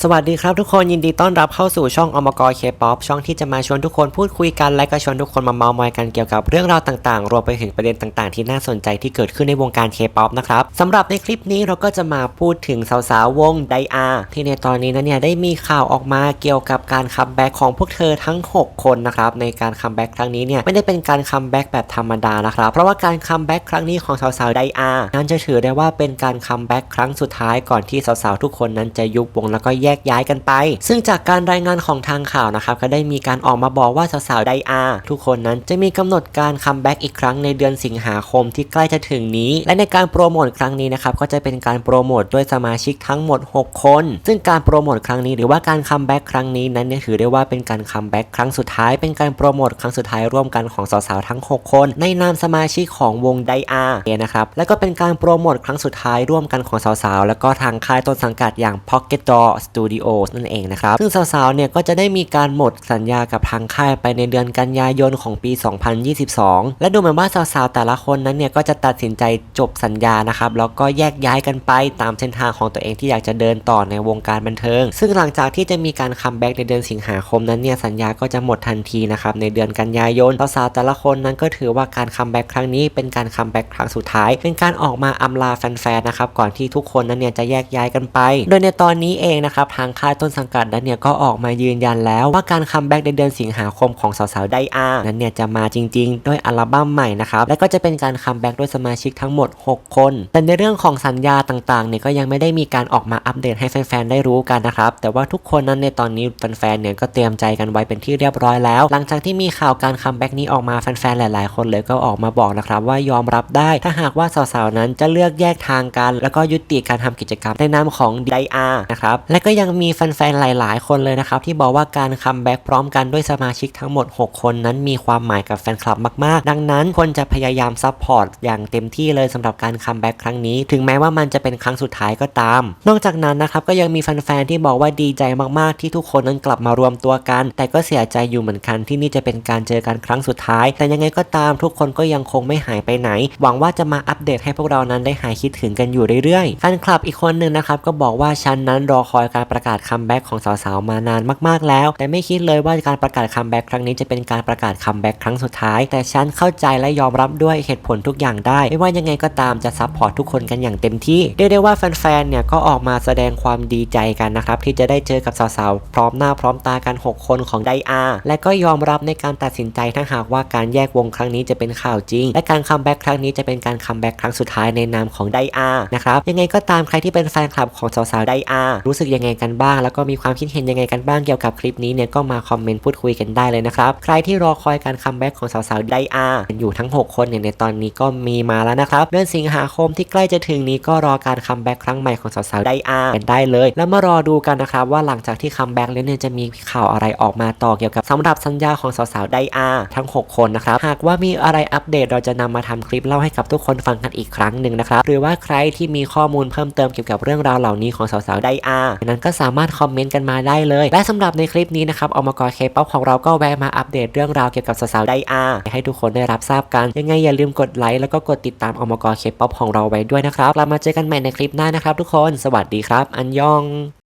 สวัสดีครับทุกคนยินดีต้อนรับเข้าสู่ช่องอมกรเคป๊อปช่องที่จะมาชวนทุกคนพูดคุยกันและก็ชวนทุกคนมาเมาท์มอยกันเกี่ยวกับเรื่องราวต่างๆ รวมไปถึงประเด็นต่างๆ ที่น่าสนใจที่เกิดขึ้นในวงการเคป๊อปนะครับสำหรับในคลิปนี้เราก็จะมาพูดถึงสาวๆวงไดอาที่ในตอนนี้นั้นเนี่ยได้มีข่าวออกมาเกี่ยวกับการคัมแบ็กของพวกเธอทั้ง 6 คนนะครับในการคัมแบ็กครั้งนี้เนี่ยไม่ได้เป็นการคัมแบ็กแบบธรรมดานะครับเพราะว่าการคัมแบ็กครั้งนี้ของสาวๆไดอานั้นจะถือได้ว่าเป็นการคัมแบ็กครั้งสุดท้ายก่อนที่สาวๆทุกคนนั้นจะยุบวงแล้วก็แยกย้ายกันไป ซึ่งจากการรายงานของทางข่าวนะครับก็ได้มีการออกมาบอกว่าสาวๆไดอาทุกคนนั้นจะมีกำหนดการคัมแบ็กอีกครั้งในเดือนสิงหาคมที่ใกล้จะถึงนี้ และในการโปรโมทครั้งนี้นะครับก็จะเป็นการโปรโมทด้วยสมาชิกทั้งหมด 6 คน ซึ่งการโปรโมทครั้งนี้หรือว่าการคัมแบ็กครั้งนี้นั้นถือได้ว่าเป็นการคัมแบ็กครั้งสุดท้ายเป็นการโปรโมทครั้งสุดท้ายร่วมกันของสาวๆทั้ง 6 คน ในนามสมาชิกของวงไดอานะครับและก็เป็นการโปรโมทครั้งสุดท้ายร่วมกันของสาวๆแล้วก็ทางค่ายต้นสังกัดอย่าง Pocket Door Studios นั่นเองนะครับ ซึ่งสาวๆ เนี่ยก็จะได้มีการหมดสัญญากับทางค่ายไปในเดือนกันยายนของปี 2022 และดูเหมือนว่าสาวๆ แต่ละคนนั้นเนี่ยก็จะตัดสินใจจบสัญญานะครับ แล้วก็แยกย้ายกันไปตามเส้นทางของตัวเองที่อยากจะเดินต่อในวงการบันเทิง ซึ่งหลังจากที่จะมีการคัมแบ็กในเดือนสิงหาคมนั้นเนี่ยสัญญาก็จะหมดทันทีนะครับในเดือนกันยายนสาวๆ แต่ละคนนั้นก็ถือว่าการคัมแบ็กครั้งนี้เป็นการคัมแบ็กครั้งสุดท้าย เป็นการออกมาอำลาแฟนๆ นะครับก่อนที่ทุกคนนั้นเนี่ยจะแยกย้ายกันไป โดยในตอนนี้เองนะครับนะครับทางค่ายต้นสังกัดนั้นเนี่ยก็ออกมายืนยันแล้วว่าการคัมแบ็กในเดือนสิงหาคมของสาวๆไดอานั้นเนี่ยจะมาจริง ๆ ด้วยอัลบั้มใหม่นะครับและก็จะเป็นการคัมแบ็กด้วยสมาชิกทั้งหมด 6 คน แต่ในเรื่องของสัญญาต่างๆเนี่ยก็ยังไม่ได้มีการออกมาอัปเดตให้แฟนๆได้รู้กันนะครับแต่ว่าทุกคนนั้นในตอนนี้แฟนๆเนี่ยก็เตรียมใจกันไว้เป็นที่เรียบร้อยแล้ว หลังจากที่มีข่าวการคัมแบ็กนี้ออกมาแฟนๆหลาย ๆ คนเลยก็ออกมาบอกนะครับว่ายอมรับได้ถ้าหากว่าสาวๆนั้นจะเลือกแยกทางกัน แล้วก็ยุติการทำกิจกรรมในนามของไดอานะครับและก็ยังมีแฟนๆ หลาย ๆ คนเลยนะครับ ที่บอกว่าการคัมแบ็กพร้อมกันด้วยสมาชิกทั้งหมด 6 คนนั้นมีความหมายกับแฟนคลับมาก ๆ ดังนั้นควรจะพยายามซัพพอร์ตอย่างเต็มที่เลยสำหรับการคัมแบ็กครั้งนี้ ถึงแม้ว่ามันจะเป็นครั้งสุดท้ายก็ตาม นอกจากนั้นนะครับก็ยังมีแฟนๆ ที่บอกว่าดีใจมาก ๆ ที่ทุกคนนั้นกลับมารวมตัวกัน แต่ก็เสียใจอยู่เหมือนกันที่นี่จะเป็นการเจอกันครั้งสุดท้าย แต่ยังไงก็ตามทุกคนก็ยังคงไม่หายไปไหน หวังว่าจะมาอัปเดตให้พวกเรานั้นได้หายคิดถึงกันอยู่เรื่อยๆ แฟนคลับอีกคนหนึ่งนะครับก็บอกว่าฉันนั้นรอคอยการประกาศคัมแบ็กของสาวๆมานานมากๆแล้ว แต่ไม่คิดเลยว่าการประกาศคัมแบ็กครั้งนี้จะเป็นการประกาศคัมแบ็กครั้งสุดท้าย แต่ฉันเข้าใจและยอมรับด้วยเหตุผลทุกอย่างได้ ไม่ว่ายังไงก็ตามจะซัพพอร์ตทุกคนกันอย่างเต็มที่เรียกได้ว่าแฟนๆเนี่ยก็ออกมาแสดงความดีใจกันนะครับที่จะได้เจอกับสาวๆพร้อมหน้าพร้อมตากัน 6 คนของไดอาและก็ยอมรับในการตัดสินใจถ้าหากว่าการแยกวงครั้งนี้จะเป็นข่าวจริง และการคัมแบ็กครั้งนี้จะเป็นการคัมแบ็กครั้งสุดท้ายในนามของไดอานะครับยังไงก็ตามใครที่เป็นแฟนคลับของสาวๆไดอารู้สึกยังไงกันบ้าง แล้วก็มีความคิดเห็นยังไงกันบ้างเกี่ยวกับคลิปนี้เนี่ยก็มาคอมเมนต์พูดคุยกันได้เลยนะครับ ใครที่รอคอยการคัมแบ็กของสาวๆไดอาอยู่ทั้ง 6 คนเนี่ยในตอนนี้ก็มีมาแล้วนะครับเดือนสิงหาคมที่ใกล้จะถึงนี้ก็รอการคัมแบ็กครั้งใหม่ของสาวๆไดอากันได้เลย แล้วมารอดูกันนะครับว่าหลังจากที่คัมแบ็กแล้วเนี่ยจะมีข่าวอะไรออกมาต่อเกี่ยวกับสำหรับสัญญาของสาวๆไดอาทั้ง 6 คนนะครับหากว่ามีอะไรอัปเดตเราจะนำมาทำคลิปเล่าให้กับทุกคนฟังกันอีกครั้งหนึ่งนะครับหรือว่าใครที่มีข้อมูลเพิ่มเติมเกี่ยวกับเรื่องราวเหล่านี้ของสาวๆไดอานั้นก็สามารถคอมเมนต์กันมาได้เลย และสำหรับในคลิปนี้นะครับอมกรเคป๊อปของเราก็แวะมาอัปเดตเรื่องราวเกี่ยวกับสาวๆไดอาให้ทุกคนได้รับทราบกัน ยังไงอย่าลืมกดไลค์แล้วก็กดติดตามอมกรเคป๊อปของเราไว้ด้วยนะครับเรามาเจอกันใหม่ในคลิปหน้านะครับทุกคน สวัสดีครับ อันยอง